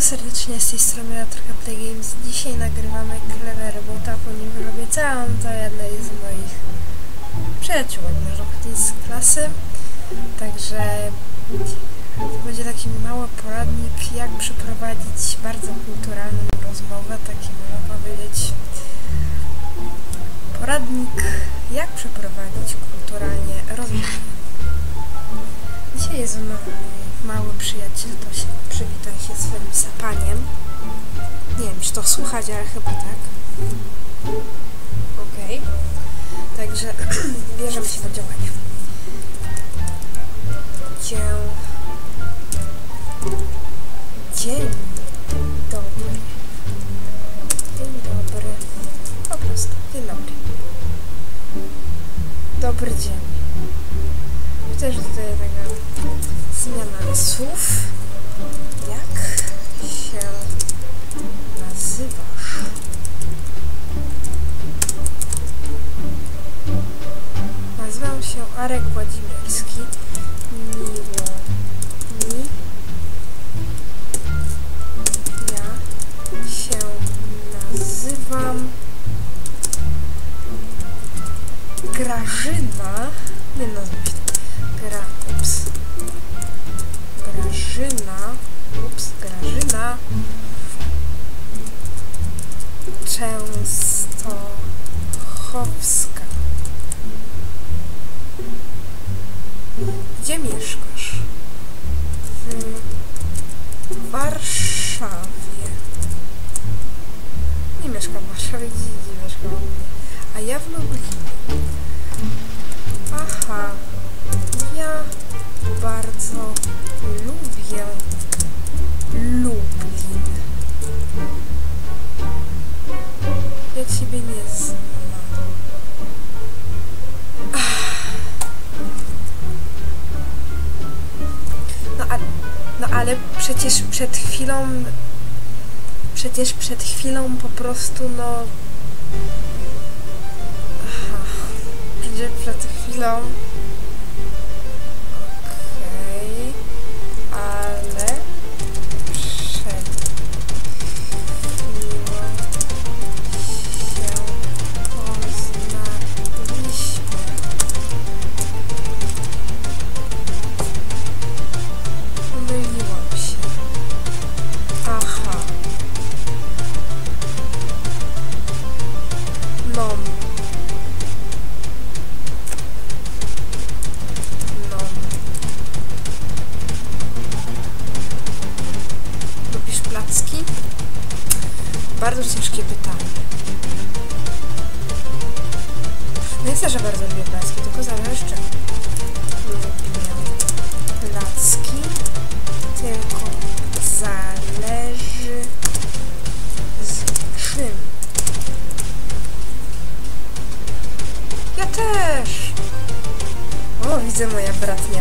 bardzo serdecznie z tej strony trochę Play Games. Dzisiaj nagrywamy Clever Bota, ponieważ obiecałam to jednej z moich przyjaciółek, można z klasy. Także to będzie taki mały poradnik, jak przeprowadzić bardzo kulturalną rozmowę, taki można powiedzieć poradnik, jak przeprowadzić kulturalnie rozmowę. Dzisiaj jest mną mały przyjaciel, to się przywitaj się swoim sapaniem. Nie wiem, czy to słuchać, ale chyba tak. Słów. Jak się nazywasz? Nazywam się Arek Włodzimierski. Miło mi. Ja się nazywam Grażyna. Nie nazywam się Gra... Ups. Grażyna. Ups, Grażyna. Częstochowska. Gdzie mieszkasz? W Warszawie. Nie mieszkam w Warszawie, przecież przed chwilą przecież przed chwilą po prostu no Aha. Przed chwilą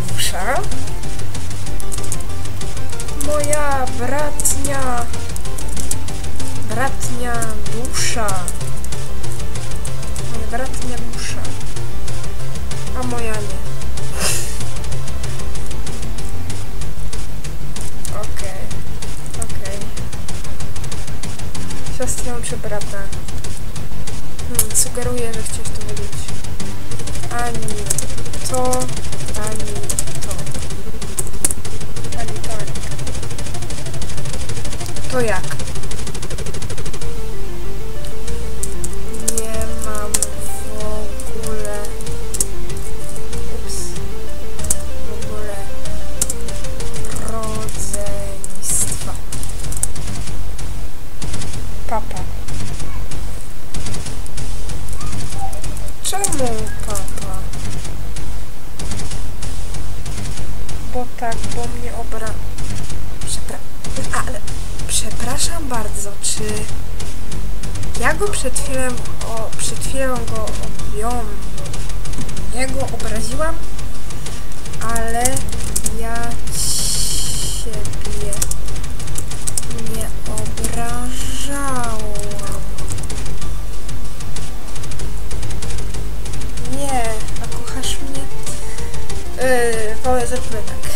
bratnia dusza. Moja bratnia... Bratnia dusza. Moja bratnia dusza. Bo tak, bo mnie obra... Ale... Przepraszam bardzo, czy... Ja go przed chwilą... O, przed chwilą go objął. Ja go obraziłam, ale ja ciebie nie obrażałam. Nie, a kochasz mnie? Yy, powiedz, zróbmy tak.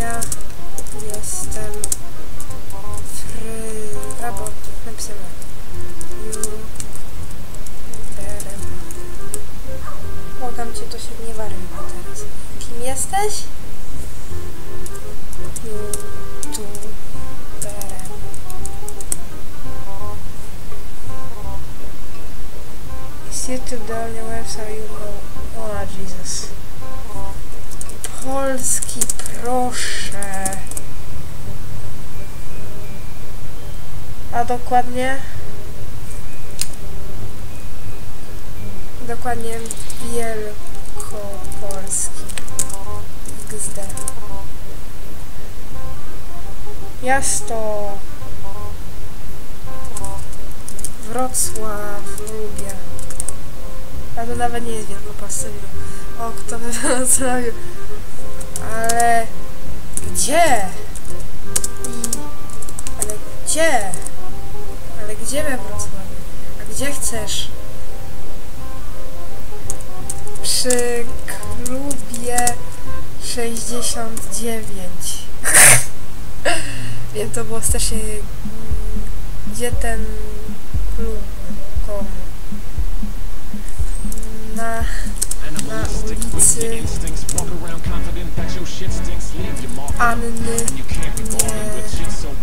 ja jestem fry... albo napisane youtuberem. Błagam cię, to się nie warunku teraz. Kim jesteś? Youtuberem. Is YouTube the only website you know? Oh, Jesus. Polski, proszę. A dokładnie? Dokładnie Wielkopolski. XD. Miasto Wrocław, lubię. A to nawet nie jest Wielkopolsce. O, kto by to zrobił? Ale gdzie? Ale gdzie? Ale gdzie we Wrocławiu? A gdzie chcesz? Przy klubie 69. Wiem, to było strasznie... Gdzie ten klub? Komu? Na... animalistic. Weak instincts, walk around confident that your shit stinks, leave your mark. And you can't be with shit so.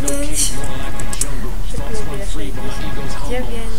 9, 9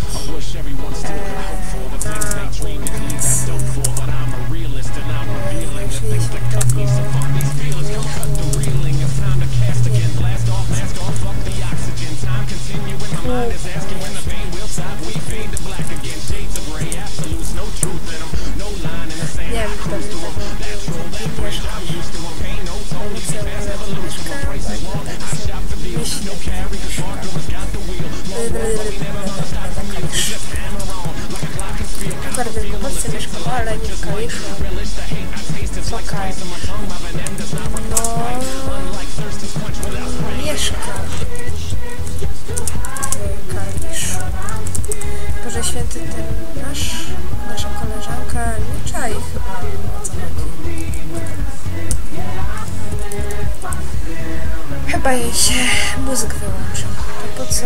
Chyba się wyłączył. To po co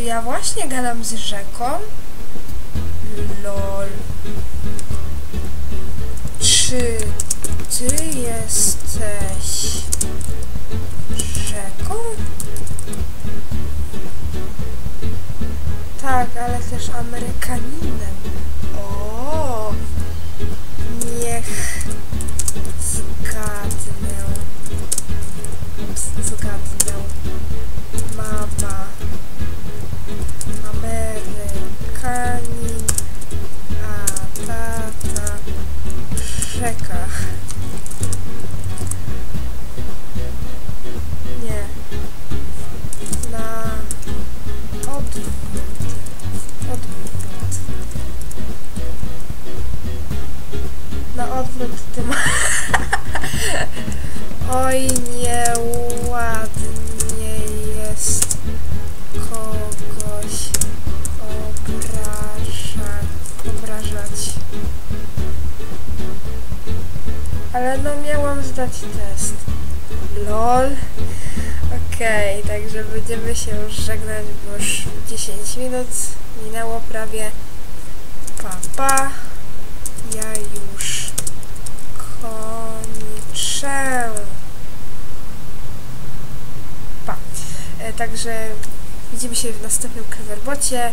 Czy ja właśnie gadam z rzeką? Lol. Czy ty jesteś rzeką? Tak, ale też Amerykaninem. O, niech Oj, nieładnie jest kogoś obraża, obrażać. Ale no miałam zdać test. LOL. Okej, także będziemy się już żegnać, bo już 10 minut minęło prawie. Pa, pa. Ja już kończę. Pa. E, także widzimy się w następnym Cleverbocie.